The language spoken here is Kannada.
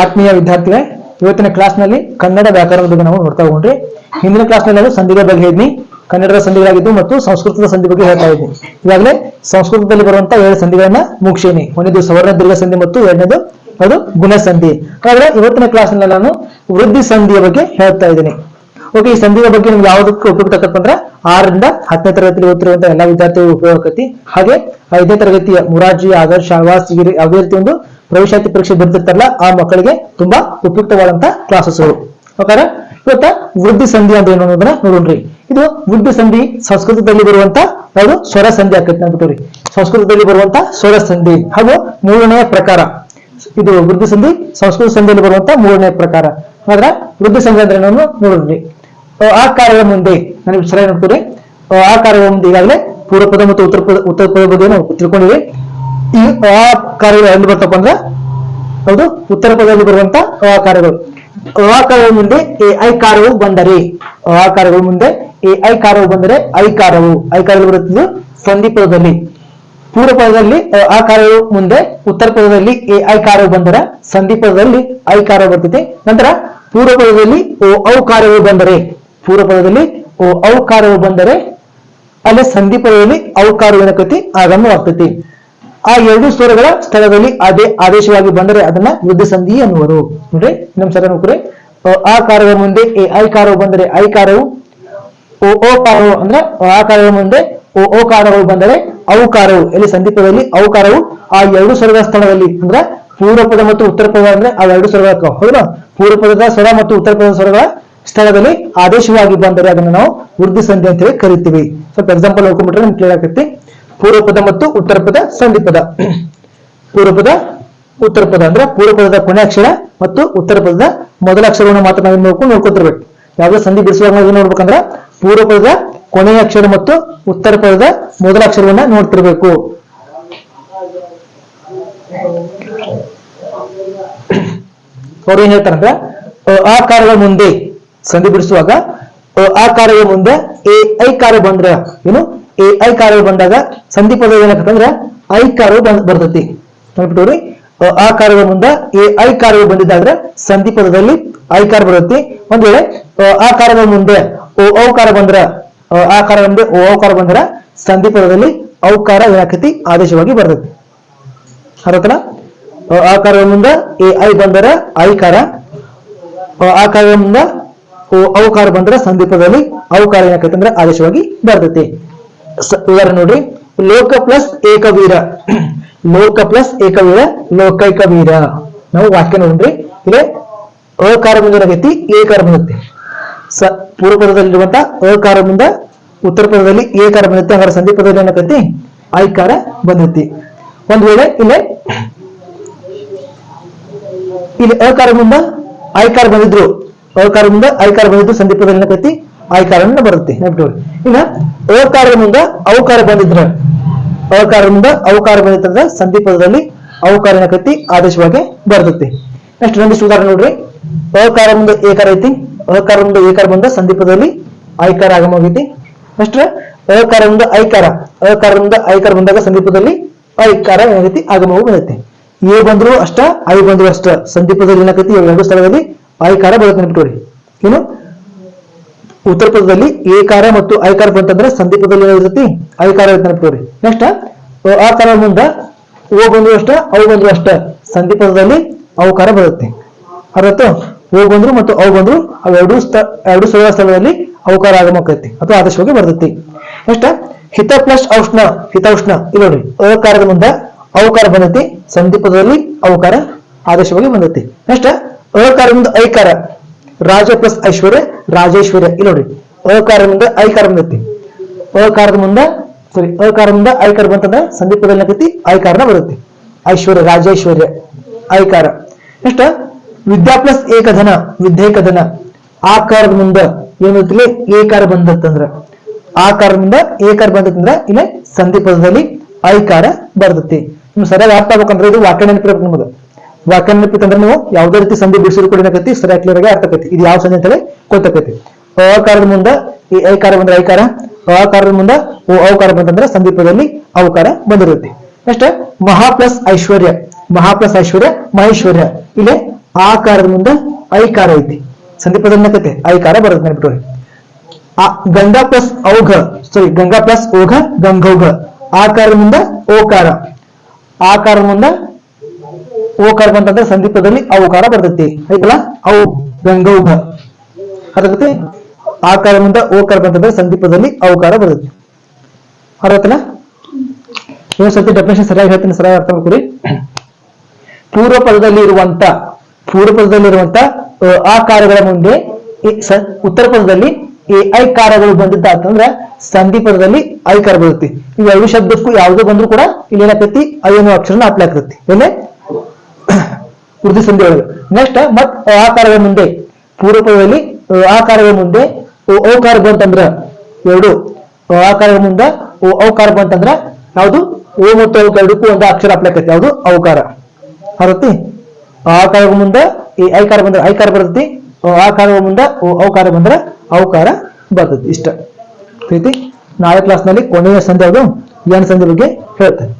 ಆತ್ಮೀಯ ವಿದ್ಯಾರ್ಥಿಗಳೇ, ಇವತ್ತಿನ ಕ್ಲಾಸ್ನಲ್ಲಿ ಕನ್ನಡ ವ್ಯಾಕರಣದ ಬಗ್ಗೆ ನಾವು ನೋಡ್ತಾ ಹೋಗ್ರಿ ಹಿಂದಿನ ಕ್ಲಾಸ್ನಲ್ಲಿ ನಾನು ಸಂಧಿಗಳ ಬಗ್ಗೆ ಹೇಳಿದ್ನಿ. ಕನ್ನಡದ ಸಂಧಿಗಳಾಗಿದ್ದು ಮತ್ತು ಸಂಸ್ಕೃತದ ಸಂಧಿ ಬಗ್ಗೆ ಹೇಳ್ತಾ ಇದ್ವಿ ಈಗಾಗಲೇ ಸಂಸ್ಕೃತದಲ್ಲಿ ಬರುವಂತಹ ಏಳು ಸಂಧಿಗಳನ್ನ ಮುಗಿಸೇನಿ. ಒಂದೇದು ಸವರ್ಣ ದೀರ್ಘ ಸಂಧಿ ಮತ್ತು ಎರಡನೇದು ಅದು ಗುಣ ಸಂಧಿ ಹಾಗಾದ್ರೆ ಇವತ್ತಿನ ಕ್ಲಾಸ್ನಲ್ಲಿ ನಾನು ವೃದ್ಧಿ ಸಂಧಿಯ ಬಗ್ಗೆ ಹೇಳ್ತಾ ಇದ್ದೀನಿ. ಓಕೆ ಈ ಸಂಧಿಯ ಬಗ್ಗೆ ನಿಮ್ಗೆ ಯಾವ್ದಕ್ಕೆ ಉಪಯುಕ್ತ ಆಗತ್ತಪ್ಪ ಅಂದ್ರೆ ಆರರಿಂದ ಹತ್ತನೇ ತರಗತಿಯಲ್ಲಿ ಓದ್ತಿರುವಂತಹ ಎಲ್ಲಾ ವಿದ್ಯಾರ್ಥಿಗಳು ಉಪಯೋಗ ಆಕತಿ ಹಾಗೆ ಐದನೇ ತರಗತಿಯ ಮುರಾರ್ಜಿ, ಆದರ್ಶ ಆವಾಸ್ ಗಿರಿ ರೀತಿ ಒಂದು ಪ್ರವೇಶಾತಿ ಪರೀಕ್ಷೆ ಬರ್ತಿರ್ತಾರಲ್ಲ ಆ ಮಕ್ಕಳಿಗೆ ತುಂಬಾ ಉಪಯುಕ್ತವಾದಂತ ಕ್ಲಾಸಸ್ ಓಕೆ ಇವತ್ತ ವೃದ್ಧಿ ಸಂಧಿ ಅಂತ ಏನು ಅನ್ನೋದನ್ನ ನೋಡೋಣ್ರಿ ಇದು ವೃದ್ಧಿ ಸಂಧಿ ಸಂಸ್ಕೃತದಲ್ಲಿ ಬರುವಂತ ಯಾವುದು? ಸ್ವರ ಸಂಧಿ ಆಕೈತಿ ಅಂದ್ಬಿಟ್ಟು ಸಂಸ್ಕೃತದಲ್ಲಿ ಬರುವಂತ ಸ್ವರ ಸಂಧಿ ಹಾಗೂ ಮೂರನೆಯ ಪ್ರಕಾರ. ಇದು ವೃದ್ಧಿ ಸಂಧಿ, ಸಂಸ್ಕೃತ ಸಂಧಿಯಲ್ಲಿ ಬರುವಂತ ಮೂರನೇ ಪ್ರಕಾರ. ಆದ್ರೆ ವೃದ್ಧಿ ಸಂಧಿ ಅಂದ್ರೆ ಏನು ನೋಡ್ರಿ ಆ ಕಾರ್ಯದ ಮುಂದೆ ನನಗೆ ಸರಿಯಾಗಿ ನೋಡ್ಕೊಡಿ ಆ ಕಾರ್ಯದ ಮುಂದೆ ಈಗಾಗಲೇ ಪೂರ್ವ ಪದ ಮತ್ತು ಉತ್ತರ ಪದ ಉತ್ತರ ಪದ ಬಗ್ಗೆ ನಾವು ತಿಳ್ಕೊಂಡಿವಿ. ಈ ಆ ಕಾರ್ಯಗಳು ಎಲ್ಲಿ ಬರ್ತಪ್ಪ ಅಂದ್ರೆ, ಹೌದು, ಉತ್ತರ ಪದದಲ್ಲಿ ಬರುವಂತ ಆ ಕಾರ್ಯಗಳು ಆ ಕಾರ್ಯಗಳ ಮುಂದೆ ಎ ಐ ಕಾರ್ಯವು ಬಂದರೆ, ಆ ಕಾರ್ಯಗಳ ಮುಂದೆ ಎ ಐ ಕಾರ್ಯವು ಬಂದರೆ ಐ ಕಾರ್ಯವು ಐ ಕಾರ್ಯಗಳು ಬರುತ್ತಿದ್ದು ಸಂಧಿ ಪದದಲ್ಲಿ. ಪೂರ್ವ ಪದದಲ್ಲಿ, ಆ ಕಾರ್ಯವು ಮುಂದೆ ಉತ್ತರ ಪದದಲ್ಲಿ ಎ ಐ ಕಾರ್ಯವು ಬಂದರೆ, ಸಂಧಿ ಪದದಲ್ಲಿ ಐ ಕಾರ್ಯ ಬರ್ತೈತೆ. ನಂತರ ಪೂರ್ವ ಪದದಲ್ಲಿ ಓ ಔ ಕಾರ್ಯವು ಬಂದರೆ ಪೂರ್ವ ಔಕಾರವು ಬಂದರೆ ಅಲ್ಲಿ ಸಂಧಿ ಪದದಲ್ಲಿ ಔಕಾರವಿನ ಕೃತಿ ಆಗಮವಾಗ್ತತಿ. ಆ ಎರಡು ಸ್ವರಗಳ ಸ್ಥಳದಲ್ಲಿ ಅದೇ ಆದೇಶವಾಗಿ ಬಂದರೆ ಅದನ್ನ ವೃದ್ಧ ಸಂಧಿ ಅನ್ನುವರು ನೋಡ್ರಿ ನಮ್ ಸರ ನೋಡ್ರಿ ಅ, ಆ ಕಾರದ ಮುಂದೆ ಎ ಐ ಕಾರವು ಬಂದರೆ ಐ ಕಾರವು ಓ ಓ ಕಾರವು ಅಂದ್ರೆ ಆ ಕಾರದ ಮುಂದೆ ಓ ಓ ಕಾರಗಳು ಬಂದರೆ ಔಕಾರವು. ಎಲ್ಲಿ ಸಂದೀಪದಲ್ಲಿ ಔಕಾರವು ಆ ಎರಡು ಸ್ವರಗಳ ಸ್ಥಳದಲ್ಲಿ ಅಂದ್ರೆ ಪೂರ್ವ ಪದ ಮತ್ತು ಉತ್ತರ ಪದ ಅಂದ್ರೆ ಆ ಎರಡು ಸ್ವರಗಳ ಹೌದಾ? ಪೂರ್ವ ಪದದ ಸ್ವರ ಮತ್ತು ಉತ್ತರ ಪದದ ಸ್ವರಗಳ ಸ್ಥಳದಲ್ಲಿ ಆದೇಶವಾಗಿ ಬಂದರೆ ಅದನ್ನು ನಾವು ಉರ್ದು ಸಂಧಿ ಅಂತ ಹೇಳಿ ಕರಿತೀವಿ. ಸ್ವಲ್ಪ ಎಕ್ಸಾಂಪಲ್ ನೋಡ್ಕೊಂಡ್ಬಿಟ್ರೆ ನಿಮ್ಗೆ ಕ್ಲಿಯರ್ ಆಗುತ್ತೆ ಪೂರ್ವಪದ ಮತ್ತು ಉತ್ತರ ಪದ ಸಂಧಿ ಪದ ಪೂರ್ವ ಪದ ಉತ್ತರ ಪದ ಅಂದ್ರೆ ಪೂರ್ವಪದದ ಕೊನೆ ಅಕ್ಷರ ಮತ್ತು ಉತ್ತರ ಪದದ ಮೊದಲ ಅಕ್ಷರವನ್ನು ಮಾತ್ರ ನಾವು ನೋಡ್ಕೊಂಡು ನೋಡ್ಕೊತಿರ್ಬೇಕು. ಯಾವ್ದು ಸಂಧಿ ಬಿಡಿಸುವಾಗ ನಾವು ನೋಡ್ಬೇಕಂದ್ರ ಪೂರ್ವ ಪದದ ಕೊನೆಯ ಅಕ್ಷರ ಮತ್ತು ಉತ್ತರ ಪದದ ಮೊದಲ ಅಕ್ಷರವನ್ನ ನೋಡ್ತಿರ್ಬೇಕು. ಅವ್ರು ಏನ್ ಹೇಳ್ತಾರಂದ್ರ ಅ, ಆ ಕಾರ್ಯಗಳ ಮುಂದೆ ಸಂಧಿ ಬಿಡಿಸುವಾಗ ಆ ಕಾರ್ಯ ಮುಂದೆ ಎ ಐ ಕಾರ್ಯ ಬಂದ್ರ ಏನು? ಎ ಐ ಕಾರ್ಯ ಬಂದಾಗ ಸಂಧಿ ಪದ ಏನಾಗ್ತಂದ್ರ ಐ ಕಾರ್ಯ ಬರ್ತೈತಿ. ನೋಡ್ಬಿಟ್ಟವ್ರಿ ಅ, ಆ ಕಾರ್ಯ ಮುಂದೆ ಎ ಐ ಕಾರ್ಯ ಬಂದಿದ್ದಾದ್ರೆ ಸಂಧಿ ಪದದಲ್ಲಿ ಐ ಕಾರ್ಯ ಬರುತ್ತೆ. ಒಂದ್ ವೇಳೆ ಆ ಕಾರ್ಯದ ಮುಂದೆ ಓ ಔಕಾರ ಬಂದ್ರ ಆ ಕಾರ ಮುಂದೆ ಓ ಔಕಾರ ಬಂದ್ರ ಸಂಧಿ ಪದದಲ್ಲಿ ಔಕಾರ ಏನಾಕತಿ? ಆದೇಶವಾಗಿ ಬರ್ತೈತಿ. ಅರ್ಥನ ಆ ಕಾರ್ಯ ಮುಂದೆ ಎ ಐ ಬಂದರ ಐ ಕಾರ ಆ ಕಾರ್ಯ ಮುಂದೆ ಓ ಔಕಾರ ಬಂದ್ರೆ ಸಂದೀಪದಲ್ಲಿ ಔಕಾರ ಏನಾಗತ್ತೆ ಅಂದ್ರೆ ಆದೇಶವಾಗಿ ಬರ್ತೈತಿ. ಉದಾಹರಣೆ ನೋಡ್ರಿ. ಲೋಕ ಪ್ಲಸ್ ಏಕವೀರ. ಲೋಕ ಪ್ಲಸ್ ಏಕವೀರ ಲೋಕೈಕ ವೀರ ನಾವು ವಾಕ್ಯ ನೋಡ್ರಿ. ಇಲ್ಲಿ ಅಕಾರ ಮುಂದೆ ಏನಾಗೈತಿ ಏಕಾರ ಬಂದೈತಿ ಸ, ಪೂರ್ವ ಪದದಲ್ಲಿರುವಂತ ಅಕಾರ ಮುಂದೆ, ಉತ್ತರ ಪದದಲ್ಲಿ ಏಕಾರ ಬಂದೈತಿ ಹಂಗಾರೆ ಸಂಧಿ ಪದದಲ್ಲಿ ಐಕಾರ ಬಂದೈತಿ. ಒಂದ್ ವೇಳೆ ಇಲ್ಲೇ, ಇಲ್ಲಿ ಅಕಾರ ಮುಂದ ಐಕಾರ ಬಂದಿದ್ರು. ಮುಂದ ಐಕಾರ ಬಂದಿದ್ದು ಸಂದೀಪದಲ್ಲಿ ಏನಕೈತಿ ಐಕಾರ ಬರುತ್ತೆ. ನೆನಪಿಟ್ಕೊಳ್ಳಿ. ಈಗ ಓಕಾರದಿಂದ ಔಕಾರ ಬಂದಿದ್ರ ಅವಕಾರದಿಂದ ಔಕಾರ ಬಂದಿತ್ತಂದ್ರ ಸಂದೀಪದಲ್ಲಿ ಔಕಾರ ಏನಕೈತಿ ಆದೇಶವಾಗಿ ಬರ್ತೈತಿ. ನೆಕ್ಸ್ಟ್ ನಂದಿ ಉದಾಹರಣೆ ನೋಡ್ರಿ. ಅಕಾರ ಮುಂದೆ ಏಕಾರ ಐತಿ. ಅಕಾರ ಮುಂದೆ ಏಕಾರ ಬಂದ ಸಂದೀಪದಲ್ಲಿ ಐಕಾರ ಆಗಮ ಆಗೈತಿ. ನೆಕ್ಸ್ಟ್ ಅಕಾರ ಐಕಾರ ಅಕಾರ ಐಕಾರ ಬಂದಾಗ ಸಂದೀಪದಲ್ಲಿ ಐಕಾರ ಏನಾಗೈತಿ? ಆಗಮವು ಬಂದೈತಿ. ಎ ಬಂದ್ರು ಅಷ್ಟ, ಐ ಬಂದ್ರು ಅಷ್ಟ. ಸಂದೀಪದಲ್ಲಿ ಏನಾಗೈತಿ ಎರಡು ಸ್ಥಳದಲ್ಲಿ ಐಕಾರ ಬರುತ್ತೆ ನೆನ್ಬಿಟ್ಟು ಏನು? ಉತ್ತರ ಪದದಲ್ಲಿ ಏಕಾರ ಮತ್ತು ಐಕಾರ ಬಂತಂದ್ರೆ ಸಂದೀಪದಲ್ಲಿ ಏನಿರ್ತೈತಿ ಐಕಾರ ಇರುತ್ತೆ ನೆನಪಿಟ್ಕೊಳ್ಳಿ ನೆಕ್ಸ್ಟ್, ಆ ಕಾರ ಮುಂದ ಓ ಬಂದ್ರು ಅಷ್ಟ ಅವು ಬಂದ್ರು ಅಷ್ಟ. ಸಂದಿಪದಲ್ಲಿ ಅವಕಾರ ಬರುತ್ತೆ. ಅರ್ಥ ಓ ಬಂದ್ರು ಮತ್ತು ಅವು ಬಂದ್ರು ಅವೆರಡು ಸ್ಥ ಎರಡು ಸ್ಥಳ ಸ್ಥಳದಲ್ಲಿ ಅವಕಾರ ಆಗಮಕ್ಕೈತಿ ಅಥವಾ ಆದರ್ಶವಾಗಿ ಬರ್ತೈತಿ. ನೆಕ್ಸ್ಟ್, ಹಿತ ಪ್ಲಸ್ ಔಷ್ಣ. ಹಿತೌಷ್ಣ ಇಲ್ಲಿ ನೋಡ್ರಿ ಅಕಾರದ ಮುಂದ ಅವಕಾರ ಬಂದೈತಿ, ಸಂದೀಪದಲ್ಲಿ ಅವಕಾರ ಆದರ್ಶವಾಗಿ ಬಂದೈತಿ. ನೆಕ್ಸ್ಟ್ ಅಕಾರ ಮುಂದ ಐಕಾರ. ರಾಜ ಪ್ಲಸ್ ಐಶ್ವರ್ಯ, ರಾಜೇಶ್ವರ್ಯ. ಇಲ್ಲಿ ನೋಡ್ರಿ ಅಕಾರ ಮುಂದ ಐಕಾರ ಬಂದೈತಿ. ಅಕಾರದ ಮುಂದೆ ಸಾರಿ ಅಕಾರ ಮುಂದ ಐಕಾರ ಬಂತಂದ್ರೆ ಸಂದೀಪದಲ್ಲಿ ಏನಾಗೈತಿ ಐಕಾರನ ಬರುತ್ತೆ. ಐಶ್ವರ್ಯ, ರಾಜೇಶ್ವರ್ಯ, ಐಕಾರ. ನೆಕ್ಸ್ಟ್, ವಿದ್ಯಾ ಪ್ಲಸ್ ಏಕಧನ, ವಿದ್ಯೇಕಧನ. ಆಕಾರದ ಮುಂದ ಏನಿರ್ತಿಲ್ಲ ಏಕಾರ ಬಂದತ್ತಂದ್ರ ಆಕಾರದಿಂದ ಏಕಾರ ಬಂದತ್ತಂದ್ರ ಇಲ್ಲಿ ಸಂಧಿ ಪದದಲ್ಲಿ ಐಕಾರ ಬರ್ತೈತಿ. ನಿಮ್ಗೆ ಸರಿಯಾಗಿ ಅರ್ಥ ಆಗ್ಬೇಕಂದ್ರೆ ಇದು ವಾಕ್ಯ ನೆನಪಿರ್ಬೇಕು ವಾಕ್ಯ ಅಂದ್ರೆ ನೀವು ಯಾವ್ದೇ ರೀತಿ ಸಂಧಿ ಬಿಡಿಸಿದ್ರು ಕೂಡ ಏನಾಗತಿ ಸರಿಯಾಗಿ ಕ್ಲಿಯರ್ ಆಗಿ ಅರ್ಥಕತಿ ಇದು ಯಾವ ಸಂಧಿ ಅಂತೇಳಿ ಗೊತ್ತಾಕೈತಿ ಅಕಾರದ ಮುಂದ ಈ ಐಕಾರ ಬಂದ್ರೆ ಐಕಾರ, ಅಕಾರದ ಮುಂದ ಓ ಅವಕಾರ ಬಂತಂದ್ರೆ ಸಂದೀಪದಲ್ಲಿ ಅವಕಾರ ಬಂದಿರುತ್ತೆ. ನೆಕ್ಸ್ಟ್, ಮಹಾ ಪ್ಲಸ್ ಐಶ್ವರ್ಯ. ಮಹಾ ಪ್ಲಸ್ ಐಶ್ವರ್ಯ, ಮಹೇಶ್ವರ್ಯ. ಇಲ್ಲಿ ಆಕಾರದ ಮುಂದೆ ಐಕಾರ ಐತಿ. ಸಂಧಿ ಐ ಐಕಾರ ಬರುತ್ತೆ ಆ ಗಂಗಾ ಪ್ಲಸ್ ಔಘ ಸಾರಿ ಗಂಗಾ ಪ್ಲಸ್ ಓಘ ಗಂಗೌಘ. ಆಕಾರದ ಮುಂದೆ ಓಕಾರ. ಆಕಾರದ ಮುಂದೆ ಓಕಾರ ಬಂತಂದ್ರೆ ಸಂದೀಪದಲ್ಲಿ ಅವಕಾರ ಬರ್ತೈತಿ, ಆಯ್ತಲ್ಲ? ಅವು ಗಂಗೌಭ. ಅದಕ್ಕೆ ಆಕಾರ ಮುಂದೆ ಓಕಾರ ಬಂತಂದ್ರೆ ಸಂದೀಪದಲ್ಲಿ ಅವಕಾರ ಬರ್ತೈತಿ. ಇನ್ನೊಂದ್ ಸತಿ ಡೆಫಿನೇಷನ್ ಸರಿಯಾಗಿ ಹೇಳ್ತೀನಿ, ಸರಿಯಾಗಿ ಅರ್ಥ ಮಾಡ್ಕೊಡಿ ಪೂರ್ವ ಪದದಲ್ಲಿ ಇರುವಂತ ಪೂರ್ವ ಪದದಲ್ಲಿ ಇರುವಂತ ಆಕಾರಗಳ ಮುಂದೆ ಉತ್ತರ ಪದದಲ್ಲಿ ಈ ಐಕಾರಗಳು ಬಂದಿದ್ದ ಅಂತಂದ್ರೆ ಸಂಧಿ ಪದದಲ್ಲಿ ಐಕಾರ ಬರುತ್ತೆ. ಈ ಎರಡು ಶಬ್ದಕ್ಕೂ ಯಾವುದೇ ಬಂದ್ರು ಕೂಡ ಇಲ್ಲಿ ಏನಾಗ್ತೈತಿ ಐ ಅನ್ನೋ ಅಕ್ಷರನ ಅಪ್ಲೈ ಆಗ್ತೈತಿ. ಏನೇ ಉರ್ದು ಸಂಧಿ ಒಳಗೆ ನೆಕ್ಸ್ಟ್ ಮತ್ ಆಕಾರದ ಮುಂದೆ. ಪೂರ್ವಪದದಲ್ಲಿ ಆಕಾರದ ಮುಂದೆ ಓಕಾರ ಬಂತಂದ್ರ ಎರಡು. ಆಕಾರದ ಮುಂದೆ ಔಕಾರ ಬಂತಂದ್ರ ಯಾವುದು? ಓ ಮತ್ತು ಎರಡಕ್ಕೂ ಒಂದು ಅಕ್ಷರ ಅಪ್ಲೈ ಆಗ್ತೈತಿ ಯಾವುದು? ಅವಕಾರ. ಬರುತ್ತೆ ಆಕಾರ ಮುಂದೆ, ಈ ಐಕಾರ ಬಂದ್ರೆ ಐಕಾರ ಬರ್ತೈತಿ. ಆಕಾರ ಮುಂದೆ ಔಕಾರ ಬಂದ್ರೆ ಅವಕಾರ ಬರ್ತೈತಿ. ಇಷ್ಟ. ಐತಿ ನಾಳೆ ಕ್ಲಾಸ್ನಲ್ಲಿ ಕೊನೆಯ ಸಂಧಿ ಯಾವುದು? ಏನ್ ಸಂಧಿ ಬಗ್ಗೆ ಹೇಳ್ತೇನೆ.